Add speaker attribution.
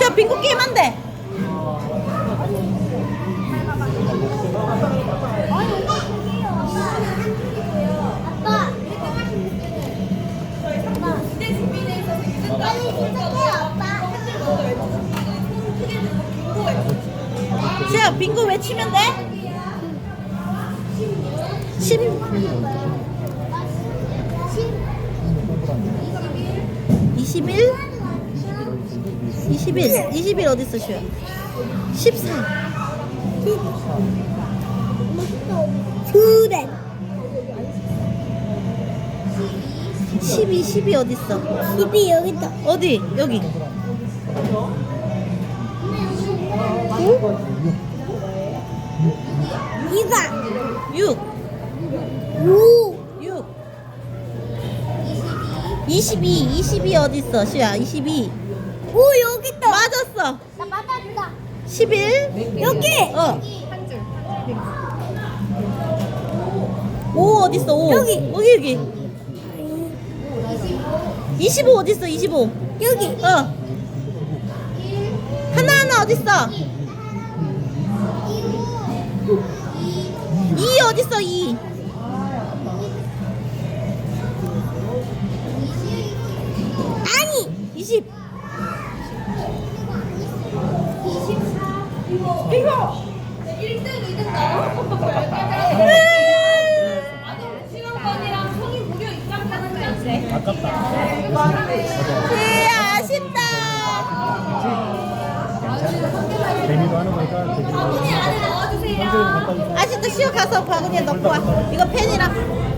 Speaker 1: 시아 빙고 게임 한대.
Speaker 2: 시아
Speaker 1: 빙고 외치면 돼. 10 21 21 21 어디 있어 시아? 14
Speaker 2: 그래.
Speaker 1: 12 12 어디 있어?
Speaker 2: 집이 여기 있다.
Speaker 1: 어디? 여기.
Speaker 2: 이사.
Speaker 1: 6
Speaker 2: 오.
Speaker 1: 6 22 22 어디 있어? 시아 22
Speaker 2: 오, 여기 있다.
Speaker 1: 맞았어.
Speaker 2: 나 맞았다.
Speaker 1: 11
Speaker 2: 여기.
Speaker 1: 어. 5 어디 있어? 5
Speaker 2: 여기.
Speaker 1: 여기 여기. 25 어디 있어? 25.
Speaker 2: 여기.
Speaker 1: 어. 하나 하나 어디 있어? 2 어디 있어? 2.
Speaker 2: 아니.
Speaker 1: 20.
Speaker 3: 이거 1등, 2등 나와. 시간권이랑 성인 무료 거 있어.
Speaker 4: 아깝다.
Speaker 1: 네, 아쉽다.
Speaker 4: 재미로 하는 거니까 되게
Speaker 3: 바구니 안에
Speaker 4: 넣어주세요.
Speaker 1: 아쉽다. 쉬어 가서 바구니에 넣고 와. 이거 펜이랑.